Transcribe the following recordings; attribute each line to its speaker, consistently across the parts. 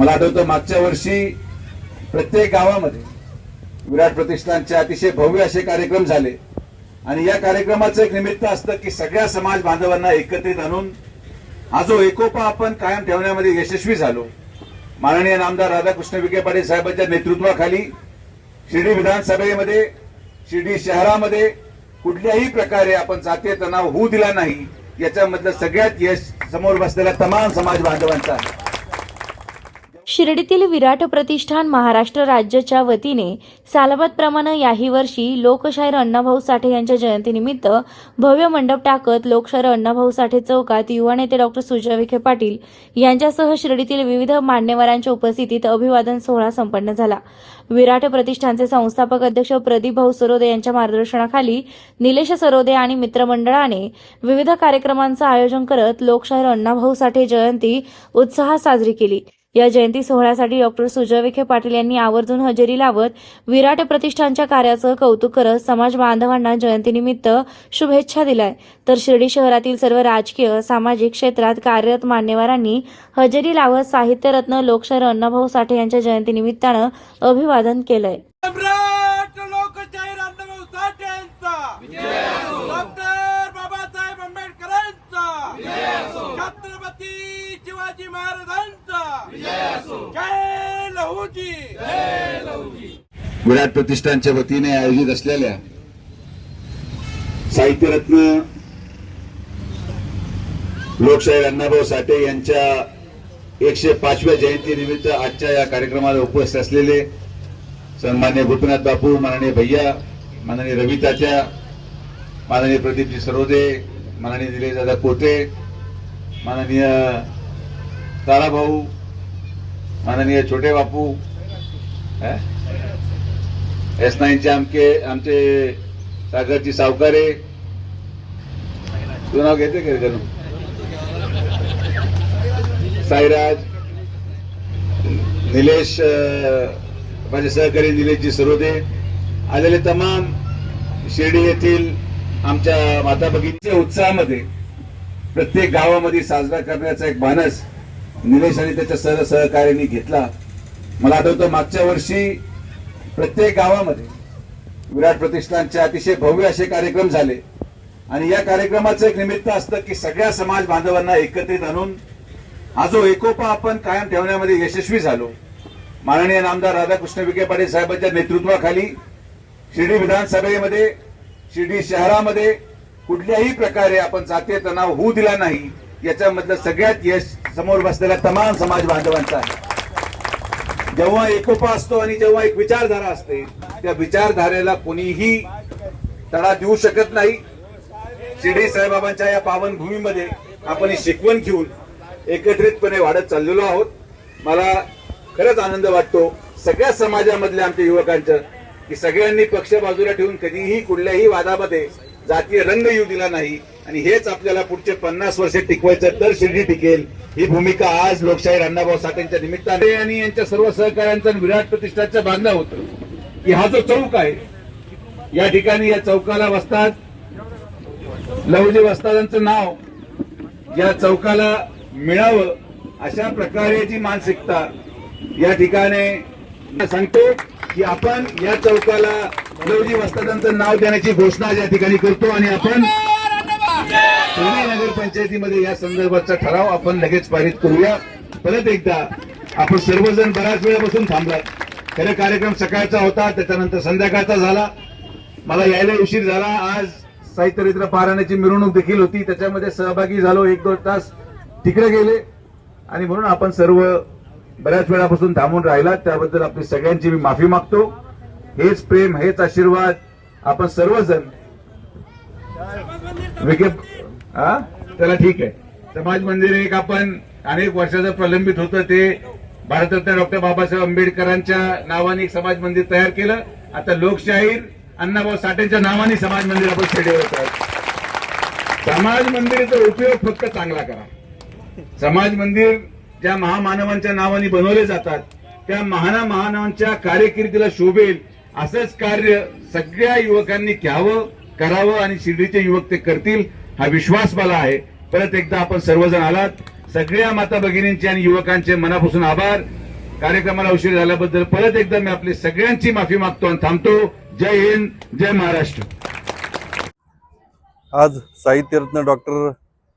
Speaker 1: मला आठवतं मागच्या वर्षी प्रत्येक गावामध्ये विराट प्रतिष्ठानचे अतिशय भव्य असे कार्यक्रम झाले. आणि या कार्यक्रमाचं एक निमित्त असतं की सगळ्या समाज बांधवांना एकत्रित आणून हा जो एकोपा आपण कायम ठेवण्यामध्ये यशस्वी झालो. माननीय नामदार राधाकृष्ण विखे पाटील साहेबांच्या नेतृत्वाखाली शिर्डी विधानसभेमध्ये शिर्डी शहरामध्ये कुठल्याही प्रकारे आपण जातीय तणाव होऊ दिला नाही याच्यामधलं सगळ्यात यश समोर बसलेल्या तमाम समाज बांधवांचा आहे.
Speaker 2: शिर्डीतील विराट प्रतिष्ठान महाराष्ट्र राज्याच्या वतीने सालाबादप्रमाणे याही वर्षी लोकशाहीर अण्णाभाऊ साठे यांच्या जयंतीनिमित्त भव्य मंडप टाकत लोकशाहीर अण्णाभाऊ साठे चौकात युवा नेते डॉक्टर सुजय विखे पाटील यांच्यासह शिर्डीतील विविध मान्यवरांच्या उपस्थितीत अभिवादन सोहळा संपन्न झाला. विराट प्रतिष्ठानचे संस्थापक अध्यक्ष प्रदीप भाऊ सरोदे यांच्या मार्गदर्शनाखाली निलेश सरोदे आणि मित्रमंडळाने विविध कार्यक्रमांचं आयोजन करत लोकशाहीर अण्णाभाऊ साठे जयंती उत्साहात साजरी केली. या जयंती सोहळ्यासाठी डॉक्टर सुजय विखे पाटील यांनी आवर्जून हजेरी लावत विराट प्रतिष्ठानच्या कार्याचं कौतुक करत समाज बांधवांना जयंतीनिमित्त शुभेच्छा दिलाय तर शिर्डी शहरातील सर्व राजकीय सामाजिक क्षेत्रात कार्यरत मान्यवरांनी हजेरी लावत साहित्यरत्न लोकशाहीर अण्णाभाऊ साठे यांच्या जयंतीनिमित्तानं अभिवादन केलंय
Speaker 3: सम्राट लोकशाहीर अण्णाभाऊ साठे यांचा डॉक्टर बाबासाहेब आंबेडकरांचा छत्रपती शिवाजी महाराजांचा. जय लहूजी.
Speaker 1: जय लहूजी विराट प्रतिष्ठानच्या वतीने आयोजित असलेल्या साहित्यरत्न लोकशाहीर अण्णाभाऊ साठे यांच्या एकशे पाचव्या जयंती निमित्त आजच्या या कार्यक्रमाला उपस्थित असलेले सन्मान्य गोपीनाथ बापू माननीय भैया माननीय रविताच्या माननीय प्रदीपजी सरोदे माननीय निलेश दादा कोटे माननीय ताराभाऊ माननीय छोटे बापू एस नाईनचे आमके आमचे सागरची सावकारे. तू नाव घेते का रे साईराज निलेश माझे सहकारी निलेशजी सरोदे. आलेले तमाम शिर्डी येथील आमच्या माता भगिनीच्या उत्साहामध्ये प्रत्येक गावामध्ये साजरा करण्याचा एक मानस निलेश आणि त्याच्या सह सहकार्याने घेतला. मला आठवतं मागच्या वर्षी प्रत्येक गावामध्ये विराट प्रतिष्ठानचे अतिशय भव्य असे कार्यक्रम झाले. आणि या कार्यक्रमाचं एक निमित्त असतं की सगळ्या समाज बांधवांना एकत्रित आणून हा जो एकोपा आपण कायम ठेवण्यामध्ये यशस्वी झालो. माननीय नामदार राधाकृष्ण विखे पाटील साहेबांच्या नेतृत्वाखाली शिर्डी विधानसभेमध्ये शिर्डी शहरामध्ये कुठल्याही प्रकारे आपण जातीय तणाव होऊ दिला नाही. याच्यामधलं सगळ्यात यश समोर बसलेल्या तमाम समाज बांधवांचा आहे. जेव्हा एकोपा असतो आणि जेव्हा एक विचारधारा असते त्या विचारधारेला कोणीही तडा देऊ शकत नाही. शिर्डी साईबाबांच्या या पावनभूमीमध्ये आपण ही शिकवण घेऊन एकत्रितपणे वाढत चाललेलो आहोत. मला खरंच आनंद वाटतो सगळ्या समाजामधल्या आमच्या युवकांचं की सगळ्यांनी पक्ष बाजूला ठेवून कधीही कुठल्याही वादामध्ये जातीय रंग येऊ दिला नाही. आणि हेच आपल्याला पुढचे पन्नास वर्ष टिकवायचं तर शिर्डी टिकेल. ही भूमिका आज लोकशाहीर अण्णाभाऊ साठेंच्या निमित्ताने. आणि यांच्या सर्व सहकाऱ्यांचा विराट प्रतिष्ठाच्या बांधला होतं. की हा जो चौक आहे या ठिकाणी या चौकाला वसतात लवजी वस्तादांचं नाव या चौकाला मिळावं अशा प्रकारची मानसिकता या ठिकाणी सांगतो की आपण या चौकाला लवजी वस्तादांचं नाव देण्याची घोषणा या ठिकाणी करतो आणि आपण पुणे नगरपंचायतीमध्ये या संदर्भाचा ठराव आपण लगेच पारित करूया. परत एकदा आपण सर्वजण बऱ्याच वेळापासून थांबलात. खरं कार्यक्रम सकाळचा होता त्याच्यानंतर संध्याकाळचा झाला. मला यायला उशीर झाला. आज साहित्यरित्र पारायणाची मिरवणूक देखील होती. त्याच्यामध्ये सहभागी झालो एक दोन तास. तिकडे गेले. आणि म्हणून आपण सर्व बऱ्याच वेळापासून थांबून राहिला त्याबद्दल आपली सगळ्यांची मी माफी मागतो. हेच प्रेम हेच आशीर्वाद. आपण सर्वजण विखे हा? त्याला ठीक आहे. समाज मंदिर एक आपण अनेक वर्षाचं प्रलंबित होतं ते भारतरत्न डॉक्टर बाबासाहेब आंबेडकरांच्या नावाने एक समाज मंदिर तयार केलं. आता लोकशाहीर अण्णाभाऊ साठेंच्या नावाने समाज मंदिर आपण खेडेवर समाज मंदिराचा उपयोग फक्त चांगला करा. समाज मंदिर ज्या महामानवांच्या नावाने बनवले जातात त्या महाना महानवांच्या कार्यकिर्दीला शोभेल असंच कार्य सगळ्या युवकांनी घ्यावं. करावं आणि शिर्डीचे युवक ते करतील हा विश्वास मला आहे. परत एकदा आपण सर्वजण आलात. सगळ्या माता भगिनींचे आणि युवकांचे मनापासून आभार. कार्यक्रमाला उशीर झाल्याबद्दल परत एकदा मी आपली सगळ्यांची माफी मागतो आणि थांबतो. जय हिंद जय महाराष्ट्र.
Speaker 4: आज साहित्यरत्न डॉक्टर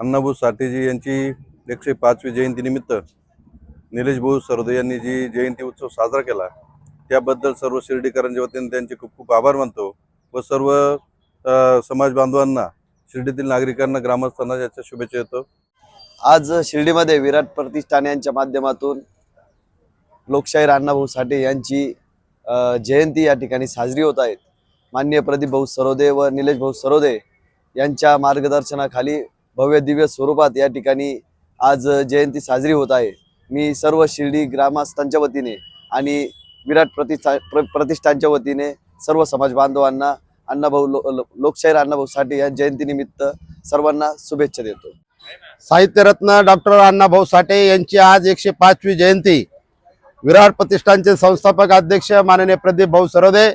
Speaker 4: अण्णाभाऊ साठेजी यांची एकशे पाचवी जयंतीनिमित्त निलेश भाऊ सरदे यांनी जी जयंती उत्सव साजरा केला त्याबद्दल सर्व शिर्डीकरांच्या वतीने त्यांचे खूप खूप आभार मानतो व सर्व समाज बांधवांना शिर्डीतील नागरिकांना ग्रामस्थांना याच्या शुभेच्छा येतो
Speaker 5: आज शिर्डीमध्ये विराट प्रतिष्ठान यांच्या माध्यमातून लोकशाहीर अण्णाभाऊ साठे यांची जयंती या ठिकाणी साजरी होत आहेत माननीय प्रदीप भाऊ सरोदे व निलेश भाऊ सरोदे यांच्या मार्गदर्शनाखाली भव्य दिव्य स्वरूपात या ठिकाणी आज जयंती साजरी होत आहे. मी सर्व शिर्डी ग्रामस्थांच्या वतीने आणि विराट प्रतिष्ठा प्र प्रतिष्ठानच्या वतीने सर्व समाज बांधवांना अण्णाभाऊ लो, लो- लोकशाहीर अण्णाभाऊ साठे या जयंतीनिमित्त सर्वांना शुभेच्छा देतो.
Speaker 6: साहित्यरत्न डॉक्टर अण्णाभाऊ साठे यांची आज एकशे पाचवी जयंती. विराट प्रतिष्ठानचे संस्थापक अध्यक्ष माननीय प्रदीप भाऊ सरोदे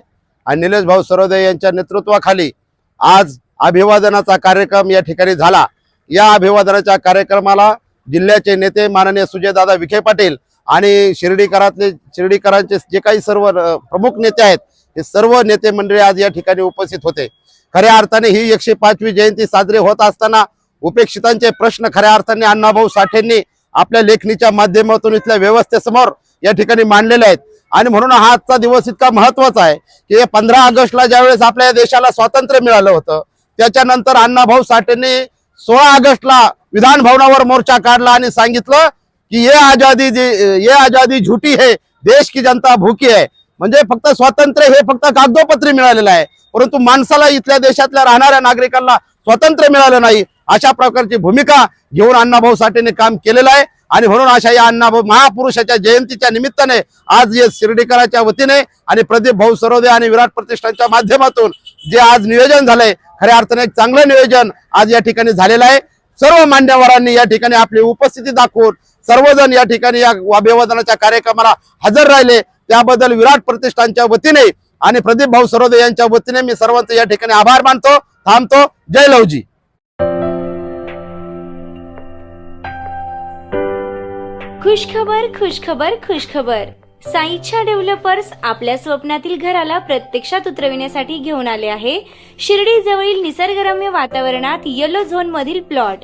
Speaker 6: आणि निलेश भाऊ सरोदे यांच्या नेतृत्वाखाली आज अभिवादनाचा कार्यक्रम या ठिकाणी झाला. या अभिवादनाच्या कार्यक्रमाला जिल्ह्याचे नेते माननीय सुजयदादा विखे पाटील आणि शिर्डीकरातले शिर्डीकरांचे जे काही सर्व प्रमुख नेते आहेत हे सर्व नेते मंडळी आज या ठिकाणी उपस्थित होते. खऱ्या अर्थाने ही एकशे पाचवी जयंती साजरी होत असताना उपेक्षितांचे प्रश्न खऱ्या अर्थाने अण्णाभाऊ साठेंनी आपल्या लेखणीच्या माध्यमातून इथल्या व्यवस्थेसमोर या ठिकाणी मांडलेले आहेत. आणि म्हणून हा आजचा दिवस इतका महत्त्वाचा आहे की पंधरा ऑगस्टला ज्यावेळेस आपल्या या देशाला स्वातंत्र्य मिळालं होतं त्याच्यानंतर अण्णाभाऊ साठेंनी सोळा ऑगस्टला विधान भवनावर मोर्चा काढला आणि सांगितलं की ये आजादी जी- ये आजादी झुटी है देश की जनता भूकी आहे म्हणजे फक्त स्वातंत्र्य हे फक्त कागदोपत्री मिळालेलं आहे. परंतु माणसाला इथल्या देशातल्या राहणाऱ्या नागरिकांना स्वातंत्र्य मिळालं नाही. अशा प्रकारची भूमिका घेऊन अण्णाभाऊ साठेने काम केलेलं आहे. आणि म्हणून अशा या अण्णाभाऊ महापुरुषाच्या जयंतीच्या निमित्ताने आज या शिर्डीकराच्या वतीने आणि प्रदीप भाऊ सरोदे आणि विराट प्रतिष्ठानच्या माध्यमातून जे आज नियोजन झालंय खऱ्या अर्थाने एक चांगलं नियोजन आज या ठिकाणी झालेलं आहे. सर्व मान्यवरांनी या ठिकाणी आपली उपस्थिती दाखवून सर्वजण या ठिकाणी या अभिवादनाच्या कार्यक्रमाला हजर राहिले. त्याबद्दल विराट प्रतिष्ठानच्या वतीने आणि प्रदीप भाऊ सरोदे यांच्या वतीने मी सर्वांचे या ठिकाणी आभार मानतो थांबतो. जय लवजी
Speaker 2: खुशखबर खुशखबर खुशखबर. साईच्या डेव्हलपर्स आपल्या स्वप्नातील घराला प्रत्यक्षात उतरविण्यासाठी घेऊन आले आहे. शिर्डी जवळील निसर्गरम्य वातावरणात येलो झोन मधील प्लॉट